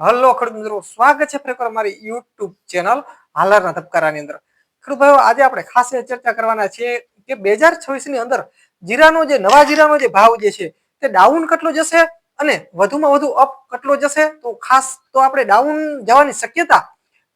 Hello ખેડૂત મિત્રો, સ્વાગત છે ફરી એકવાર મારી યુટ્યુબ ચેનલ હાલરના ધબકારાની અંદર. ખેડૂત ભાઈઓ, આજે આપણે ખાસ ચર્ચા કરવાના છીએ કે બે હજારની અંદર જીરાનો જે, નવા જીરાનો જે ભાવ જે છે, તે ડાઉન કેટલો જશે અને વધુમાં વધુ અપ કેટલો જશે? તો ખાસ તો આપણે ડાઉન જવાની શક્યતા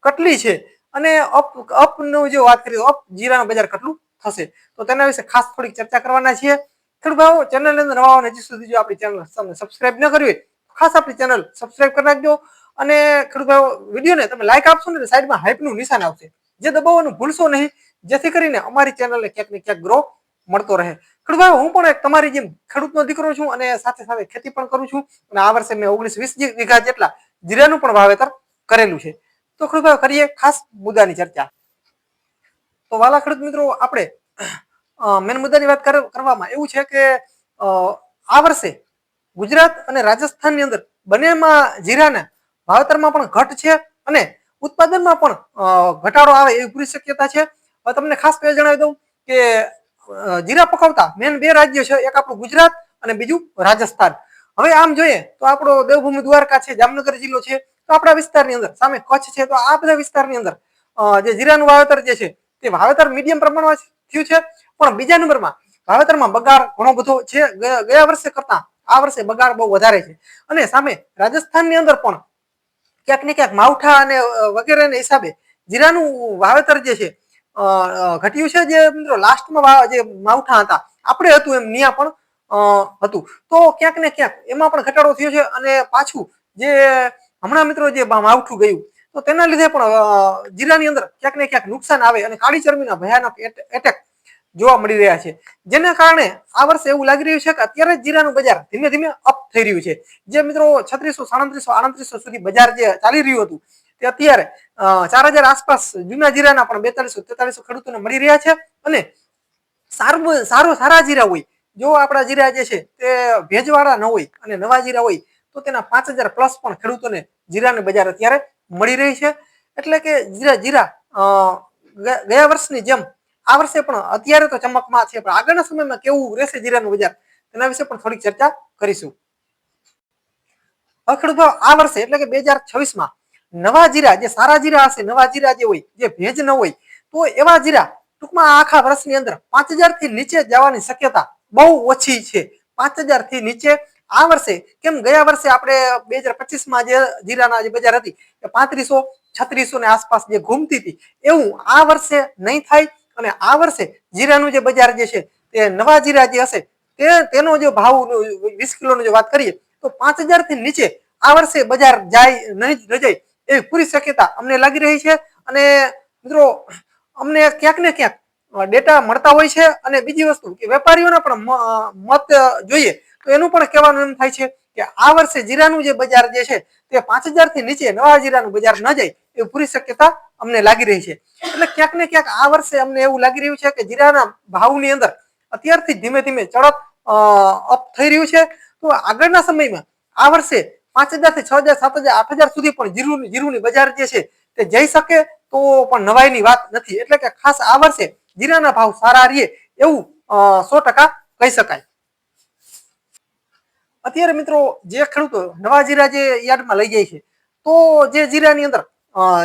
કેટલી છે? અને અપ અપનું જે વાત કરીએ અપ જીરાનું બજાર કેટલું થશે? તો તેના વિશે ખાસ થોડીક ચર્ચા કરવાના છીએ. ખેડૂત ભાઈઓ ચેનલની અંદર નવા હજી સુધી જો આપણી ચેનલ તમને સબસ્ક્રાઇબ ન કરવી ખાસ આપણી ચેનલ સબસ્ક્રાઇબ કરી નાખજો. અને ખેડૂત વિડીયોને તમે લાઈક આપશો ને સાઈડમાં હાઈપનું નિશાન આવશે. જે દબાવવાનું ભૂલશો નહીં, જેથી કરીને અમારી ચેનલને ક્યાંક ને ક્યાંક ગ્રો મળતો રહે. ખેડૂત હું પણ એક તમારી જેમ ખેડૂતનો દીકરો છું અને સાથે સાથે ખેતી પણ કરું છું. અને આ વર્ષે મેં ઓગણીસ વીસ વીઘા જેટલા જીરાનું પણ વાવેતર કરેલું છે. તો ખેડૂત કરીએ ખાસ મુદ્દાની ચર્ચા. તો વાલા ખેડૂત મિત્રો, આપણે મેન મુદ્દાની વાત કર- કરવામાં એવું છે કે આ વર્ષે ગુજરાત અને રાજસ્થાનની અંદર બંનેમાં જીરાના વાવેતરમાં પણ ઘટ છે અને ઉત્પાદનમાં પણ ઘટાડો આવે એવી પૂરી શક્યતા છે. તમને ખાસ કહી જણાવી દઉં કે જીરા પકવતા મેન બે રાજ્યો છે. એક આપણું ગુજરાત અને બીજું રાજસ્થાન. હવે આમ જોઈએ તો આપણો દેવભૂમિ દ્વારકા છે, જામનગર જિલ્લો છે. તો આપણા વિસ્તારની અંદર સામે કચ્છ છે. તો આ બધા વિસ્તારની અંદર જે જીરાનું વાવેતર જે છે તે વાવેતર મીડિયમ પ્રમાણમાં થયું છે. પણ બીજા નંબરમાં વાવેતરમાં બગાડ ઘણો બધો છે. ગયા વર્ષે કરતા આ વર્ષે બગાડ બહુ વધારે છે. અને સામે રાજસ્થાનની અંદર પણ ક્યાંક ને ક્યાંક માવઠા અને વગેરેને હિસાબે જીરાનું વાવેતર જે છે ઘટ્યું છે જે મિત્રો લાસ્ટમાં જે માવઠા હતા, આપણે હતું એમ નિયા પણ હતું. તો ક્યાંક ને ક્યાંક એમાં પણ ઘટાડો થયો છે અને પાછું જે હમણાં મિત્રો જે માવઠું ગયું, તો તેના લીધે પણ જીરાની અંદર ક્યાંક ને ક્યાંક નુકસાન આવે અને કાળી ચરબીના ભયાનક એટેક જોવા મળી રહ્યા છે. જેના કારણે આ વર્ષે એવું લાગી રહ્યું છે કે અત્યારે જીરાનું બજાર ધીમે ધીમે અપ થઈ રહ્યું છે. જે મિત્રો છત્રીસો, સાડત્રીસો, આડત્રીસો સુધી બજાર જે ચાલી રહ્યું હતું, તે અત્યારે ચાર હજાર આસપાસ જૂના જીરાના પણ બેતાલીસો તેતાલીસો ખેડૂતોને મળી રહ્યા છે અને સારું સારું, સારા જીરા હોય, જો આપણા જીરા જે છે તે ભેજવાળા ન હોય અને નવા જીરા હોય, તો તેના પાંચ હજાર પ્લસ પણ ખેડૂતોને જીરાની બજાર અત્યારે મળી રહી છે. એટલે કે જીરા જીરા ગયા વર્ષની જેમ આ વર્ષે પણ અત્યારે તો ચમકમાં છે, પણ આગળના સમયમાં કેવું રહેશે જીરાનું બજાર, તેના વિશે પણ થોડીક ચર્ચા કરીશું. હવે આ વર્ષે, એટલે કે બે હજાર છવ્વીસમાં, નવા જીરા, જે સારા જીરા હશે, નવા જીરા જે હોય, જે ભેજ ન હોય, તો એવા જીરા ટૂંકમાં આખા વર્ષની અંદર પાંચ હજારથી નીચે જવાની શક્યતા બહુ ઓછી છે. પાંચ હજારથી નીચે આ વર્ષે, કેમ ગયા વર્ષે આપણે બે હજાર પચીસમાં જે જીરાના જે બજાર હતી પાંત્રીસો, છત્રીસો ને આસપાસ જે ઘૂમતી હતી, એવું આ વર્ષે નહીં થાય અને આ વર્ષે જીરાનું જે બજાર જે છે, તે નવા જીરા જે હશે, તે, તેનો જો ભાવ વીસ કિલોનો જો વાત કરીએ, તો પાંચ હજારથી નીચે આ વર્ષે બજાર જાય નહીં જાય એવી પૂરી શક્યતા અમને લાગી રહી છે. અને મિત્રો, અમને ક્યાંક ને ક્યાંક ડેટા મળતા હોય છે અને બીજી વસ્તુ કે વેપારીઓના પણ મત જોઈએ તો એનું પણ કહેવાનું એમ થાય છે કે આ વર્ષે જીરાનું જે બજાર જે છે તે પાંચથી નીચે નવા જીરાનું બજાર ન જાય એવી પૂરી શક્યતા અમને લાગી રહી છે. એટલે ક્યાંક ને ક્યાંક આ વર્ષે અમને એવું લાગી રહ્યું છે કે જીરાના ભાવની અંદર અત્યારથી ધીમે ધીમે ચડપ અપ થઈ રહ્યું છે. તો આગળના સમયમાં આ વર્ષે પાંચથી છ હજાર, સાત હજાર, આઠ હજાર સુધી પણ જીરું, જીરુની બજાર જે છે તે જઈ શકે તો પણ નવાઈની વાત નથી. એટલે કે ખાસ આ વર્ષે જીરાના ભાવ સારા રહીએ એવું સો ટકા કહી શકાય. અત્યારે મિત્રો જે ખેડૂતો નવા જીરા જે યાર્ડમાં લઈ જાય છે, તો જે જીરાની અંદર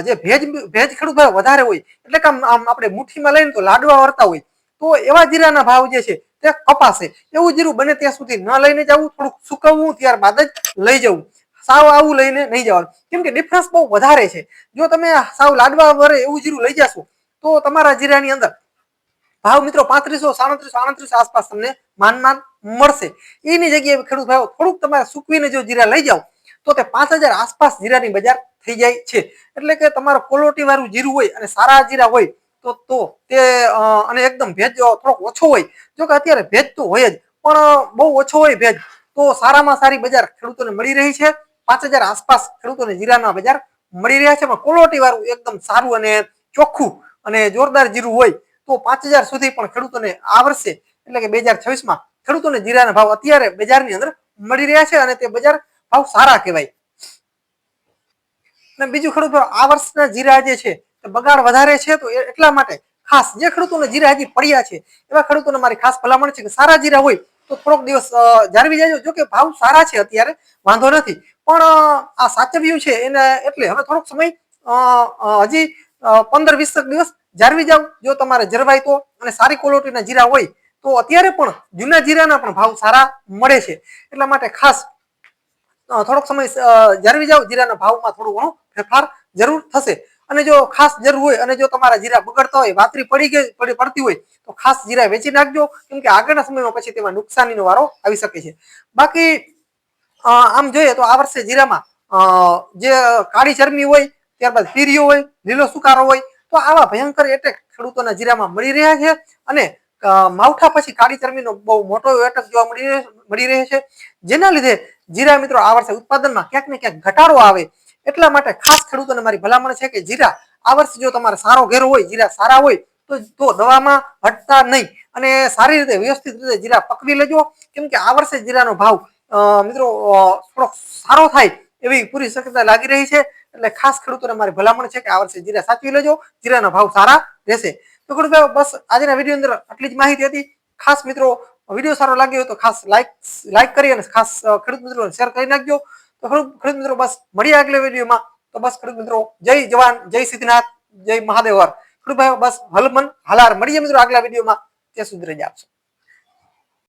જે ભેજ ભેજ ખેડૂત ભાવ વધારે હોય, એટલે કે આમ આપણે મુઠ્ઠીમાં લઈને તો લાડવા વરતા હોય, તો એવા જીરાના ભાવ જે છે તે કપાશે. એવું જીરું બને ત્યાં સુધી ન લઈને જવું, થોડુંક સુકવવું, ત્યારબાદ જ લઈ જવું. સાવ આવું લઈને નહીં જવાનું. કેમ કે ડિફરન્સ બહુ વધારે છે. જો તમે સાવ લાડવા વરે એવું જીરું લઈ જશો, તો તમારા જીરાની અંદર ભાવ મિત્રો પાંત્રીસો, સાડત્રીસો, આડત્રીસો આસપાસ તમને માન માન મળશે. એની જગ્યાએ ખેડૂત ભાઈઓ, થોડુંક તમારે સૂકવીને જો જીરા લઈ જાઓ, તો તે પાંચ હજાર આસપાસ જીરાની બજાર થઈ જાય છે. એટલે કે તમારો ક્વોલિટી વાળું જીરું હોય અને સારા જીરા હોય, તો તો તે અને એકદમ ભેજ થોડોક ઓછો હોય જો કે અત્યારે ભેજ તો હોય જ, પણ બહુ ઓછો હોય ભેજ, તો સારામાં સારી બજાર ખેડૂતોને મળી રહી છે. પાંચ હજાર આસપાસ ખેડૂતોને જીરાના બજાર મળી રહ્યા છે, પણ ક્વોલિટી વાળું એકદમ સારું અને ચોખ્ખું અને જોરદાર જીરું હોય, તો પાંચ હજાર સુધી પણ ખેડૂતોને આ એટલે કે બે હજાર છવ્વીસમાં ખેડૂતોને જીરાના ભાવ અત્યારે બજારની અંદર મળી રહ્યા છે અને તે બજાર ભાવ સારા કહેવાય. અને બીજું ખેડૂતો આ વર્ષના જીરા જે છે, તે બગાડ વધારે છે, તો એટલા માટે ખાસ જે ખેડૂતોને જીરા હજી પડ્યા છે, એવા ખેડૂતોને મારી ખાસ ભલામણ છે કે સારા જીરા હોય તો થોડોક દિવસ જાળવી જાય જો કે ભાવ સારા છે અત્યારે, વાંધો નથી. પણ આ સાચવ્યું છે એને એટલે હવે થોડોક સમય હજી પંદર વીસ દિવસ જાળવી જાવ જો તમારે જરવાય તો અને સારી ક્વોલિટીના જીરા હોય તો અત્યારે પણ જૂના જીરાના પણ ભાવ સારા મળે છે. એટલા માટે ખાસ થોડોક સમય જાળવી જાવ જીરાના ભાવમાં થોડું ઘણું ફેરફાર જરૂર થશે. અને જો ખાસ જરૂર હોય અને જો તમારા જીરા બગડતા હોય, વાતરી પડી ગઈ, પડી, પડતી હોય, તો ખાસ જીરા વેચી નાખજો. કેમ કે આગળના સમયમાં પછી તેમાં નુકસાનીનો વારો આવી શકે છે. બાકી આમ જોઈએ તો આ વર્ષે જીરામાં જે કાળી ચરમી હોય, ત્યારબાદ પીરીઓ હોય, લીલો સુકારો હોય, તો આવા ભયંકર એટેક ખેડૂતોના જીરામાં મળી રહ્યા છે. અને માવઠા પછી કાળી ચરમીનો બહુ મોટો એટેક જોવા મળી મળી રહે છે. જેના લીધે જીરા મિત્રો આ વર્ષે ઉત્પાદનમાં ક્યાંક ને ક્યાંક ઘટાડો આવે. એટલા માટે ખાસ ખેડૂતોને મારી ભલામણ છે કે જીરા આ વર્ષે જો તમારે સારો ઘેરો હોય, જીરા સારા હોય, તો દવામાં હટતા નહીં. અને સારી રીતે વ્યવસ્થિત રીતે જીરા પકવી લેજો. કેમ કે આ વર્ષે જીરાનો ભાવ મિત્રો થોડોક સારો થાય એવી પૂરી શક્યતા લાગી રહી છે. એટલે ખાસ ખેડૂતોને મારી ભલામણ છે કે આ વર્ષે જીરા સાચવી લેજો. જીરાના ભાવ સારા રહેશે. તો ખેડૂત બસ આજના વીડિયો અંદર આટલી જ માહિતી હતી. ખાસ મિત્રો, વીડિયો સારો લાગ્યો હોય તો ખાસ લાઈક લાઈક કરી અને ખાસ ખેડૂત મિત્રો શેર કરી નાખજો. તો ખેડૂત મિત્રો, બસ મળીએ આગલા વિડીયોમાં. તો બસ ખેડૂત મિત્રો, જય જવાન, જય સિદ્ધનાથ, જય મહાદેવર. ખેડૂત ભાઈઓ, બસ હલમન હલાર. મળીએ મિત્રો આગલા વિડીયોમાં. ત્યાં સુધી રજા આપશો.